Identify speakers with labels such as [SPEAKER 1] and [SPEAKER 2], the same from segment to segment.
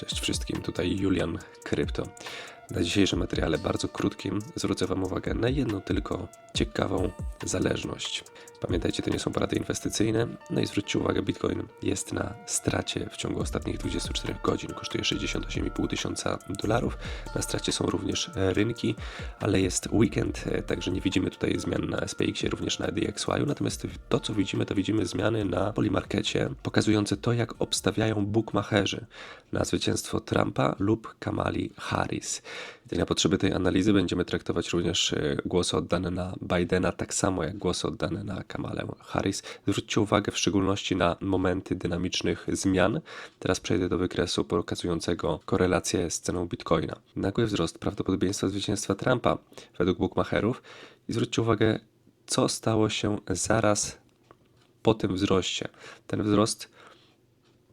[SPEAKER 1] Cześć wszystkim, tutaj Julian Krypto. Na dzisiejszym materiale bardzo krótkim zwrócę Wam uwagę na jedną tylko ciekawą zależność. Pamiętajcie, to nie są porady inwestycyjne. No i zwróćcie uwagę, Bitcoin jest na stracie w ciągu ostatnich 24 godzin. Kosztuje 68,5 tysiąca dolarów. Na stracie są również rynki, ale jest weekend, także nie widzimy tutaj zmian na SPX, również na DXY. Natomiast to, co widzimy, to widzimy zmiany na Polymarkecie, pokazujące to, jak obstawiają bookmacherzy na zwycięstwo Trumpa lub Kamali Harris. I na potrzeby tej analizy będziemy traktować również e, głosy oddane na Bidena, tak samo jak głosy oddane na Kamalę Harris. Zwróćcie uwagę w szczególności na momenty dynamicznych zmian. Teraz przejdę do wykresu pokazującego korelację z ceną Bitcoina. Nagły wzrost prawdopodobieństwa zwycięstwa Trumpa według bookmacherów i zwróćcie uwagę, co stało się zaraz po tym wzroście. Ten wzrost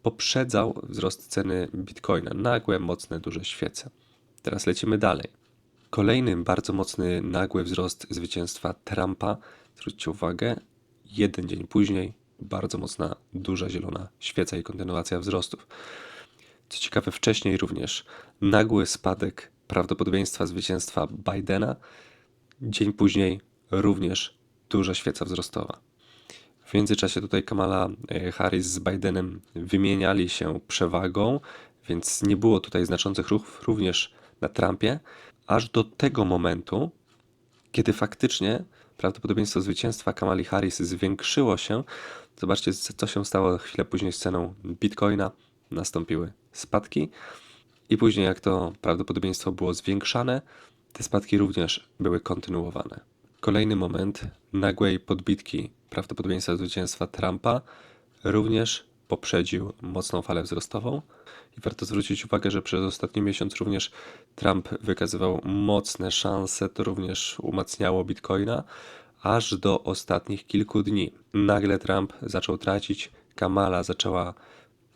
[SPEAKER 1] poprzedzał wzrost ceny bitcoina. Nagłe, mocne, duże świece. Teraz lecimy dalej. Kolejny bardzo mocny, nagły wzrost zwycięstwa Trumpa. Zwróćcie uwagę, jeden dzień później bardzo mocna, duża zielona świeca i kontynuacja wzrostów. Co ciekawe, wcześniej również nagły spadek prawdopodobieństwa zwycięstwa Bidena. Dzień później również duża świeca wzrostowa. W międzyczasie tutaj Kamala e, Harris z Bidenem wymieniali się przewagą, więc nie było tutaj znaczących ruchów również na Trumpie, aż do tego momentu, kiedy faktycznie prawdopodobieństwo zwycięstwa Kamali Harris zwiększyło się. Zobaczcie, co się stało chwilę później z ceną Bitcoina. Nastąpiły spadki i później, jak to prawdopodobieństwo było zwiększane, te spadki również były kontynuowane. Kolejny moment nagłej podbitki prawdopodobieństwa zwycięstwa Trumpa również poprzedził mocną falę wzrostową. I warto zwrócić uwagę, że przez ostatni miesiąc również Trump wykazywał mocne szanse, to również umacniało bitcoina, aż do ostatnich kilku dni. Nagle Trump zaczął tracić, Kamala zaczęła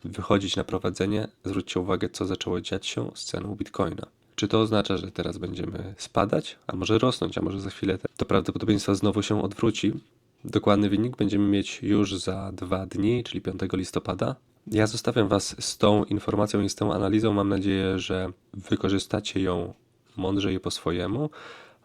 [SPEAKER 1] wychodzić na prowadzenie. Zwróćcie uwagę, co zaczęło dziać się z ceną bitcoina. Czy to oznacza, że teraz będziemy spadać, a może rosnąć, a może za chwilę to prawdopodobieństwo znowu się odwróci? Dokładny wynik będziemy mieć już za dwa dni, czyli 5 listopada. Ja zostawiam Was z tą informacją i z tą analizą. Mam nadzieję, że wykorzystacie ją mądrze i po swojemu.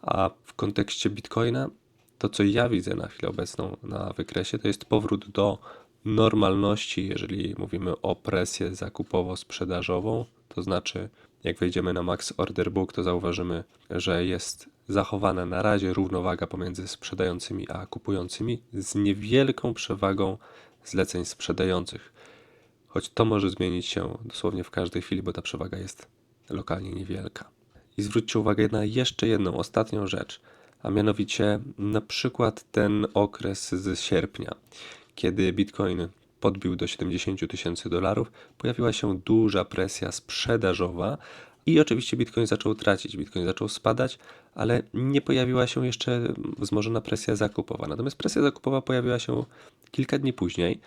[SPEAKER 1] A w kontekście Bitcoina, to co ja widzę na chwilę obecną na wykresie, to jest powrót do normalności, jeżeli mówimy o presję zakupowo-sprzedażową. To znaczy, jak wejdziemy na Max Order Book, to zauważymy, że jest zachowana na razie równowaga pomiędzy sprzedającymi a kupującymi z niewielką przewagą zleceń sprzedających. Choć to może zmienić się dosłownie w każdej chwili, bo ta przewaga jest lokalnie niewielka. I zwróćcie uwagę na jeszcze jedną, ostatnią rzecz, a mianowicie na przykład ten okres z sierpnia, kiedy Bitcoin podbił do 70 tysięcy dolarów, pojawiła się duża presja sprzedażowa i oczywiście Bitcoin zaczął tracić, Bitcoin zaczął spadać, ale nie pojawiła się jeszcze wzmożona presja zakupowa. Natomiast presja zakupowa pojawiła się kilka dni później.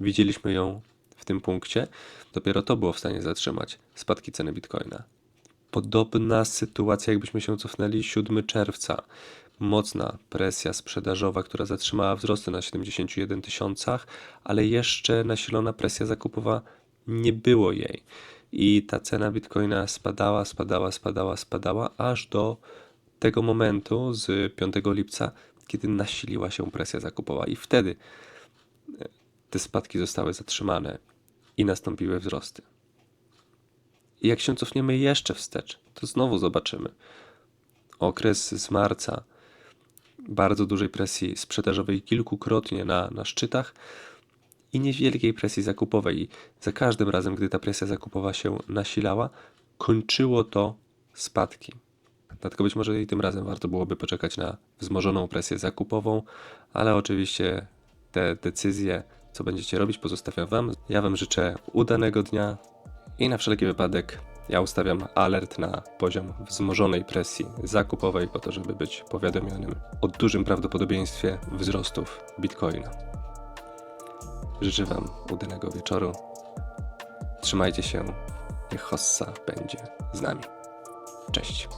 [SPEAKER 1] Widzieliśmy ją w tym punkcie. Dopiero to było w stanie zatrzymać spadki ceny Bitcoina. Podobna sytuacja, jakbyśmy się cofnęli 7 czerwca. Mocna presja sprzedażowa, która zatrzymała wzrosty na 71 tysiącach, ale jeszcze nasilona presja zakupowa nie było jej. I ta cena bitcoina spadała, spadała, spadała, spadała, aż do tego momentu z 5 lipca, kiedy nasiliła się presja zakupowa. I wtedy e, te spadki zostały zatrzymane i nastąpiły wzrosty. I jak się cofniemy jeszcze wstecz, to znowu zobaczymy okres z marca bardzo dużej presji sprzedażowej kilkukrotnie na, na szczytach i niewielkiej presji zakupowej. Za każdym razem, gdy ta presja zakupowa się nasilała, kończyło to spadki. Dlatego być może i tym razem warto byłoby poczekać na wzmożoną presję zakupową, ale oczywiście te decyzje, co będziecie robić, pozostawiam Wam. Ja Wam życzę udanego dnia i na wszelki wypadek ja ustawiam alert na poziom wzmożonej presji zakupowej, po to, żeby być powiadomionym o dużym prawdopodobieństwie wzrostów Bitcoina. Życzę Wam udanego wieczoru. Trzymajcie się. Niech Hossa będzie z nami. Cześć.